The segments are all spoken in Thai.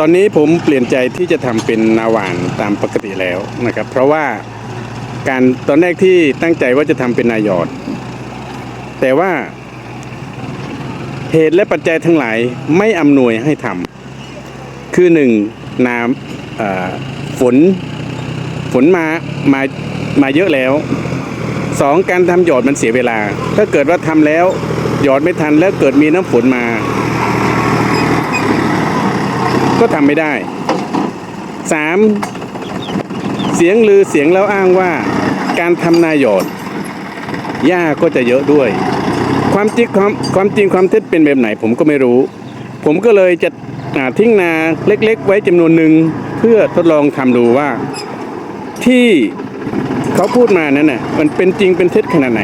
ตอนนี้ผมเปลี่ยนใจที่จะทำเป็นนาหวานตามปกติแล้วนะครับ เพราะว่าการตอนแรกที่ตั้งใจว่าจะทำเป็นนายอด แต่ว่า เหตุและปัจจัยทั้งหลายไม่อำนวยให้ทำคือหนึ่งน้ำฝนฝนมามามาเยอะแล้วสองการทำหยอดมันเสียเวลา ถ้าเกิดว่าทำแล้วหยอดไม่ทันแล้วเกิดมีน้ำฝนมา ก็ทำไม่ได้สามเสียงลือเสียงแล้วอ้างว่า การทำนาหยอดหญ้าก็จะเยอะด้วย ความจริงความความจริงความเท็จเป็นแบบไหนผมก็ไม่รู้ ผมก็เลยจะทิ้งนาเล็ก ๆ ไว้จำนวนหนึ่งเพื่อทดลองทำดูว่า ที่เขาพูดมานั้นน่ะมันเป็นจริงเป็นเท็จขนาดไหน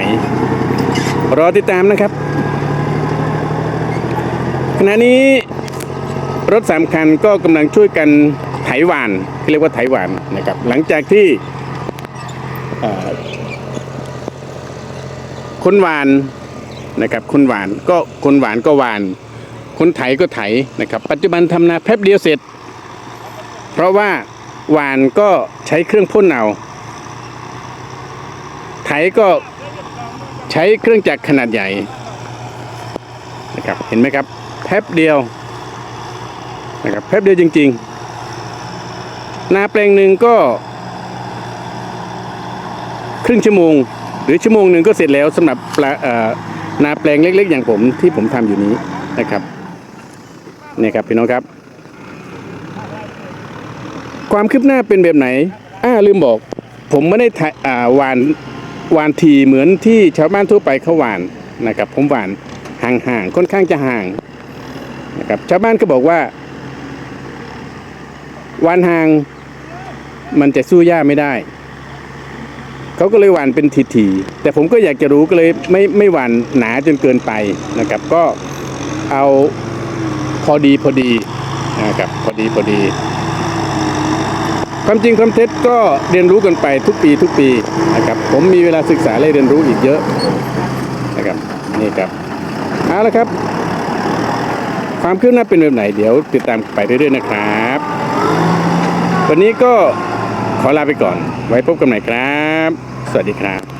รอติดตามนะครับขณะนี้ รถสามคันก็กำลังช่วยกันไถหวานเรียกว่าไถหวานนะครับหลังจากที่คนหวานนะครับคนหวานก็คนหวานก็หวาน คนไถก็ไถนะครับ ปัจจุบันทำนาแป๊บเดียวเสร็จ เพราะว่าหวานก็ใช้เครื่องพ่นเอาไถก็ใช้เครื่องจักรขนาดใหญ่นะครับเห็นไหมครับแป๊บเดียว นะครับแป๊บเดียวจริง ๆ นาแปลงหนึ่งก็ ครึ่งชั่วโมง หรือชั่วโมงหนึ่งก็เสร็จแล้วสำหรับปลานาแปลงเล็ก ๆ อย่างผมที่ผมทำอยู่นี้นะครับนี่ครับพี่น้องครับ ความคืบหน้าเป็นแบบไหนอ้าลืมบอก ผมไม่ได้หวานหวานทีเหมือนที่ชาวบ้านทั่วไปเขาหวานนะครับ ผมหวานห่างๆค่อนข้างจะห่างนะครับชาวบ้านก็บอกว่า หวานห่าง มันจะสู้หญ้าไม่ได้เขาก็เลยหวานเป็นทีๆแต่ผมก็อยากจะรู้ก็เลยไม่ไม่หวานหนาจนเกินไปนะครับ ก็เอาพอดีพอดีนะครับพอดีพอดี ความจริงความเท็จก็เรียนรู้กันไปทุกปีทุกปีนะครับ ผมมีเวลาศึกษาและเรียนรู้อีกเยอะนะครับนี่ครับเอาละครับ ความคืบหน้าเป็นแบบไหนเดี๋ยวติดตามไปเรื่อยๆนะครับ วันนี้ก็ขอลาไปก่อน ไว้พบกันใหม่ครับ สวัสดีครับ